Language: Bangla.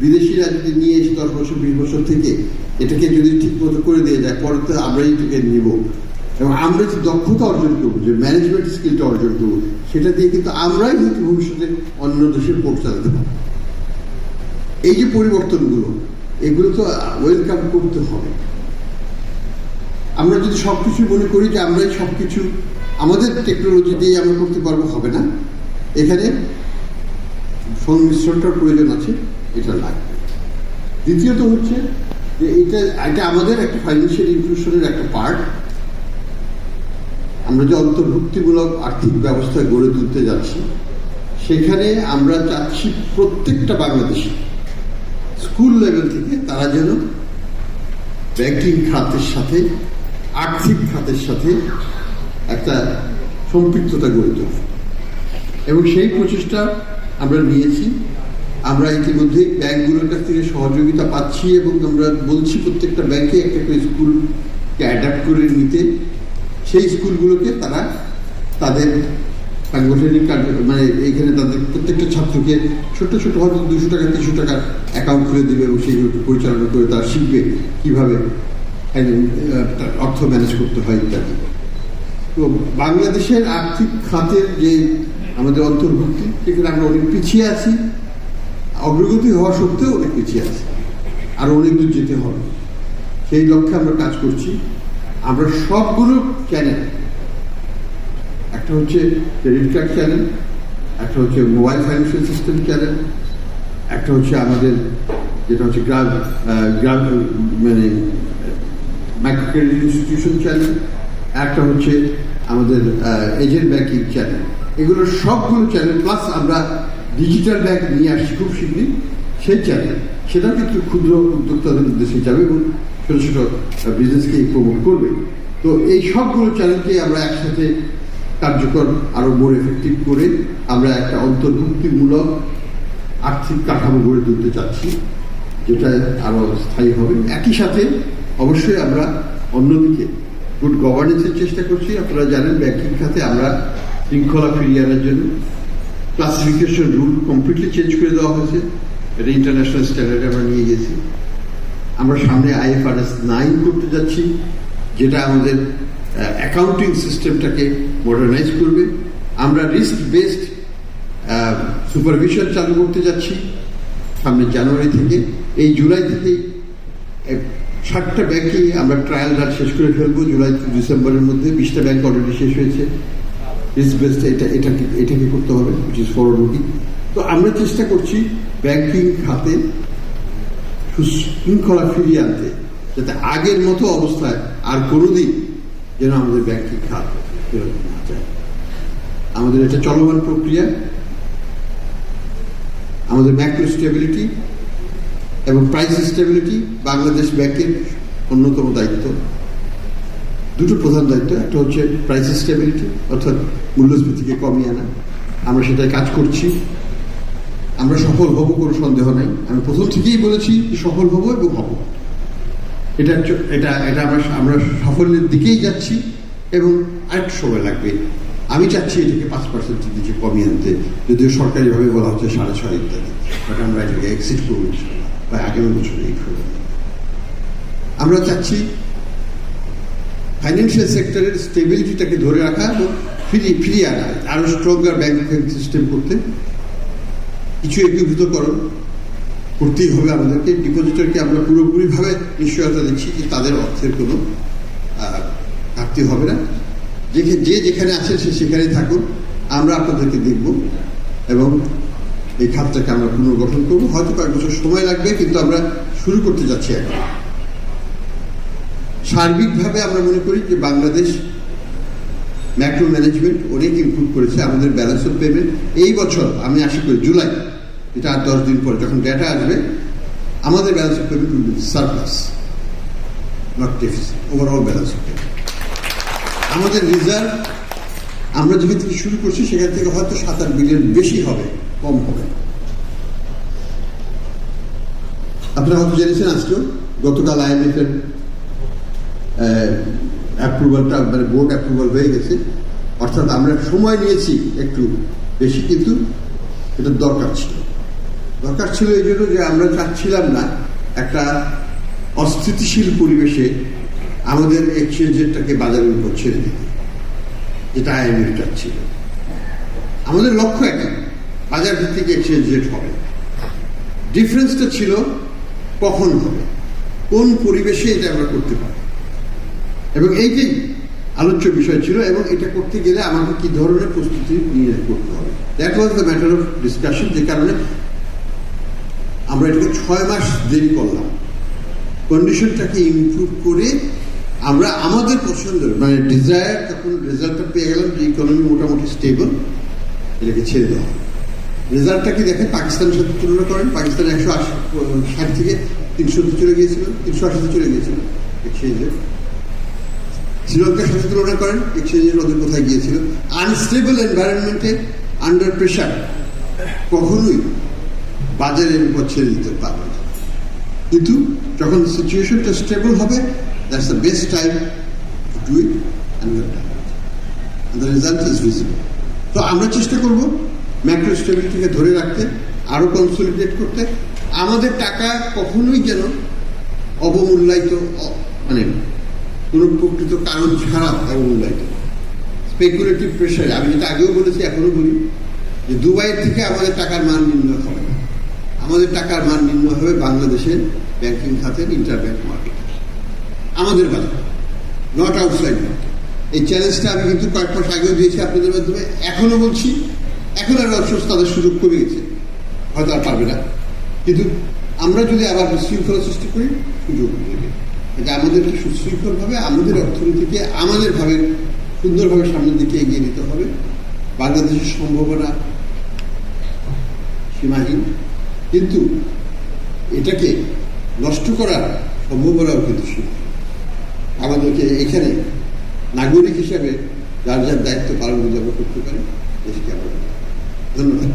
বিদেশিরা যদি নিয়ে এসে দশ বছর, বিশ বছর থেকে এটাকে যদি ঠিক মতো করে দিয়ে যায়, পরে তো আমরাই এটাকে নিব। এবং আমরা যে দক্ষতা অর্জন করব, যে ম্যানেজমেন্ট স্কিলটা অর্জন করব, সেটা দিয়ে কিন্তু আমরাই কিন্তু ভবিষ্যতে অন্য দেশের পোর্ট চালাতে পারব। এই যে পরিবর্তনগুলো, এগুলো তো ওয়েলকাম করতে হবে। আমরা যদি সবকিছু মনে করি যে আমরাই সবকিছু, আমাদের টেকনোলজি দিয়ে আমরা করতে পারব, হবে না? এখানে সংমিশ্রণটার প্রয়োজন আছে, এটা লাগবে। দ্বিতীয়ত হচ্ছে যে এটা এটা আমাদের একটা ফাইন্যান্সিয়াল ইনক্লুশনের একটা পার্ট আমরা যে অন্তর্ভুক্তিমূলক আর্থিক ব্যবস্থা গড়ে তুলতে যাচ্ছি, সেখানে আমরা চাচ্ছি প্রত্যেকটা বাংলাদেশি স্কুল লেভেল থেকে তারা যেন ব্যাংকিং খাতের সাথে, আর্থিক খাতের সাথে একটা সম্পৃক্ততা গড়ে তোলে। এবং সেই প্রচেষ্টা আমরা নিয়েছি। আমরা ইতিমধ্যে ব্যাংকগুলোর কাছ থেকে সহযোগিতা পাচ্ছি এবং আমরা বলছি প্রত্যেকটা ব্যাংকে একটা করে স্কুলকে অ্যাডাপ্ট করে নিতে। সেই স্কুলগুলোকে তারা তাদের সাংগঠনিক মানে এইখানে তাদের প্রত্যেকটা ছাত্রকে ছোট ছোট হয়তো দুশো টাকা, তিনশো টাকা অ্যাকাউন্ট খুলে দেবে এবং সেইগুলোকে পরিচালনা করে তারা শিখবে কীভাবে অর্থ ম্যানেজ করতে হয় ইত্যাদি। তো বাংলাদেশের আর্থিক খাতের যে আমাদের অন্তর্ভুক্তি সেখানে আমরা অনেক পিছিয়ে আছি, অগ্রগতি হওয়া সত্ত্বেও অনেক পিছিয়ে আছি, আর অনেক দূর যেতে হবে। সেই লক্ষ্যে আমরা কাজ করছি। আমরা সবগুলো চ্যানেল একটা হচ্ছে ক্রেডিট কার্ড চ্যানেল একটা হচ্ছে মোবাইল ফাইন্যান্সিয়াল সিস্টেম চ্যানেল একটা হচ্ছে আমাদের যেটা হচ্ছে গ্রাম গ্রাম মানে মাইক্রো ক্রেডিট ইনস্টিটিউশন চ্যানেল একটা হচ্ছে আমাদের এজেন্ট ব্যাংকিং চ্যানেল এগুলো সবগুলো চ্যানেল প্লাস আমরা ডিজিটাল ব্যাংক নিয়ে আসছি খুব শীঘ্রই সেই চ্যানেল সেটাও কিন্তু ক্ষুদ্র উদ্যোক্তাদের উদ্দেশ্যে যাবে এবং ছোটো ছোটো বিজনেসকে প্রমোট করবে। তো এই সবগুলো চ্যানেলকে আমরা একসাথে কার্যকর, আরও মোর এফেক্টিভ করে আমরা একটা অন্তর্ভুক্তিমূলক আর্থিক কাঠামো গড়ে তুলতে চাচ্ছি, যেটা আরও স্থায়ী হবে। একই সাথে অবশ্যই আমরা অন্যদিকে গুড গভর্নেন্সের চেষ্টা করছি। আপনারা জানেন ব্যাংকিং খাতে আমরা শৃঙ্খলা ফিরিয়ে আনার জন্য। ক্লাসিফিকেশন রুল কমপ্লিটলি চেঞ্জ করে দেওয়া হয়েছে। এটা ইন্টারন্যাশনাল স্ট্যান্ডার্ডে আমরা নিয়ে গেছি। আমরা সামনে আইএফআরএস নাইন করতে যাচ্ছি, যেটা আমাদের অ্যাকাউন্টিং সিস্টেমটাকে মডার্নাইজ করবে। আমরা রিস্ক বেসড সুপারভিশন চালু করতে যাচ্ছি সামনে জানুয়ারি থেকে। এই জুলাই থেকেই ষাটটা ব্যাংকে আমরা ট্রায়াল রান শেষ করে ফেলব। জুলাই ডিসেম্বরের মধ্যে বিশটা ব্যাংক অলরেডি শেষ হয়েছে। রিস্ক এটা এটাকে এটাকে করতে হবে? উইচ ইজ ফরওয়ার্ড তো আমরা চেষ্টা করছি ব্যাংকিং খাতে সুশৃঙ্খলা ফিরিয়ে আনতে, যাতে আগের মতো অবস্থায় আর কোনোদিন যেন আমাদের ব্যাংকিং খাত না যায়। আমাদের এটা চলমান প্রক্রিয়া, আমাদের ম্যাক্রো স্টেবিলিটি এবং প্রাইস স্টেবিলিটি বাংলাদেশ ব্যাংকের অন্যতম দায়িত্ব। দুটো প্রধান দায়িত্ব, একটা হচ্ছে প্রাইস স্টেবিলিটি অর্থাৎ মূল্যস্ফীতিকে কমিয়ে আনা। আমরা সেটাই কাজ করছি। আমরা সফল হব, কোনো সন্দেহ নাই। আমি প্রথম থেকেই বলেছি যে সফল হব এবং হব। এটা এটা এটা আমরা আমরা সাফল্যের দিকেই যাচ্ছি এবং আরেকটু সময় লাগবে। আমি চাচ্ছি এটাকে পাঁচ পার্সেন্টের দিকে কমিয়ে আনতে। যদিও সরকারিভাবে বলা হচ্ছে সাড়ে ছয় ইত্যাদি। বাট আমরা এটাকে এক্সিট করব ইনশাল্লাহ বা আগামী বছরে এই আমরা চাচ্ছি ফাইন্যান্সিয়াল সেক্টরের স্টেবিলিটিটাকে ধরে রাখা এবং ফিরিয়ে ফিরিয়ে আনা। আরও স্ট্রঙ্গার ব্যাংকিং সিস্টেম করতে কিছু একীভূতকরণ করতেই হবে আমাদেরকে। ডিপোজিটরকে আমরা পুরোপুরিভাবে নিশ্চয়তা দিচ্ছি যে তাদের অর্থের কোনো ঘাটতি হবে না। যে যে যেখানে আছেন সে সেখানেই থাকুন। আমরা আপনাদেরকে দেখব এবং এই খাতটাকে আমরা পুনর্গঠন করব। হয়তো কয়েক বছর সময় লাগবে, কিন্তু আমরা শুরু করতে যাচ্ছি এখন। সার্বিকভাবে আমরা মনে করি যে বাংলাদেশ ম্যাক্রো ম্যানেজমেন্ট অনেক ইম্প্রুভ করেছে, আমাদের ব্যালেন্স অফ পেমেন্ট এই বছর আমি আশা করি জুলাই, এটা আর দশ দিন পরে যখন ডেটা আসবে, আমাদের balance of payment will be surplus not deficit overall balance of payment আমাদের রিজার্ভ আমরা যেখান থেকে শুরু করছি, সেখান থেকে হয়তো সাত আট বিলিয়ন বেশি হবে, কম হবে। আপনারা হয়তো জেনেছেন আজকেও, গতকাল আইএমএফ এর অ্যাপ্রুভালটা মানে বোর্ড অ্যাপ্রুভাল হয়ে গেছে। অর্থাৎ আমরা সময় নিয়েছি একটু বেশি, কিন্তু এটা দরকার ছিল। দরকার ছিল এই জন্য যে আমরা চাচ্ছিলাম না একটা অস্থিতিশীল পরিবেশে আমাদের এক্সচেঞ্জ রেটটাকে বাজারের উপর ছেড়ে দিতে। যেটা আইএমএফ চাচ্ছিল আমাদের লক্ষ্য একই বাজার ভিত্তিক এক্সচেঞ্জ রেট হবে। ডিফারেন্সটা ছিল কখন হবে। কোন পরিবেশে এটা আমরা করতে পারি এবং এইটাই আলোচ্য বিষয় ছিল এবং এটা করতে গেলে আমাকে কি ধরনের প্রস্তুতি নিয়ে করতে হবে? That was the matter of discussion যে কারণে আমরা এটাকে ছয় মাস দেরি করলাম। কন্ডিশনটাকে ইমপ্রুভ করে আমরা আমাদের পছন্দের মানে ডিজায়ার তখন রেজাল্টটা পেয়ে গেলাম যে ইকোনমি মোটামুটি স্টেবল এটাকে ছেড়ে দেওয়া রেজাল্টটা কি দেখেন পাকিস্তানের সাথে তুলনা করেন, পাকিস্তান একশো আশি, ষাট থেকে তিনশোতে চলে গিয়েছিল, তিনশো আশিতে চলে গিয়েছিল। এক্সচেঞ্জে শ্রীলঙ্কার সাথে তুলনা করেন এক্সচেঞ্জের ওদের কোথায় গিয়েছিল আনস্টেবল এনভায়রনমেন্টে আন্ডার প্রেশার কখনোই বাজারের উপর ছেড়ে দিতে পারবে না। কিন্তু যখন সিচুয়েশনটা স্টেবল হবে that's the best time to do it and the result is visible তো আমরা চেষ্টা করব ম্যাক্রো স্টেবিলিটিকে ধরে রাখতে আরও কনসলিডেট করতে। আমাদের টাকা কখনোই যেন অবমূল্যায়িত মানে কোনো প্রকৃত কারণ ছাড়া অবমূল্যায়িত স্পেকুলেটিভ প্রেশারে আমি যেটা আগেও বলেছি, এখনও বলি, যে দুবাইয়ের থেকে আমাদের টাকার মান নির্ণয় হবে আমাদের টাকার মান নির্ণয় হবে বাংলাদেশের ব্যাংকিং খাতের ইন্টার ইন্টারব্যাংক মার্কেট আমাদের বাজার নট আউটসাইড মার্কেট এই চ্যালেঞ্জটা আমি কিন্তু কয়েক মাস আগেও দিয়েছি আপনাদের মাধ্যমে, এখনও বলছি, এখন আর অবশ্য তাদের সুযোগ কমে গেছে হয়তো আর পারবে না। কিন্তু আমরা যদি আবার বিশৃঙ্খলা সৃষ্টি করি, সুযোগ দেবে এটা আমাদেরকে সুশৃঙ্খলভাবে আমাদের অর্থনীতিকে আমাদেরভাবে সুন্দরভাবে সামনের দিকে এগিয়ে নিতে হবে। বাংলাদেশের সম্ভাবনা সীমাহীন, কিন্তু এটাকে নষ্ট করার সম্ভাবনাও কিন্তু সীমাহীন। আমাদেরকে এখানে নাগরিক হিসাবে যার যার দায়িত্ব পালন আমরা করতে পারি, দেশকে আমরা ধন্যবাদ।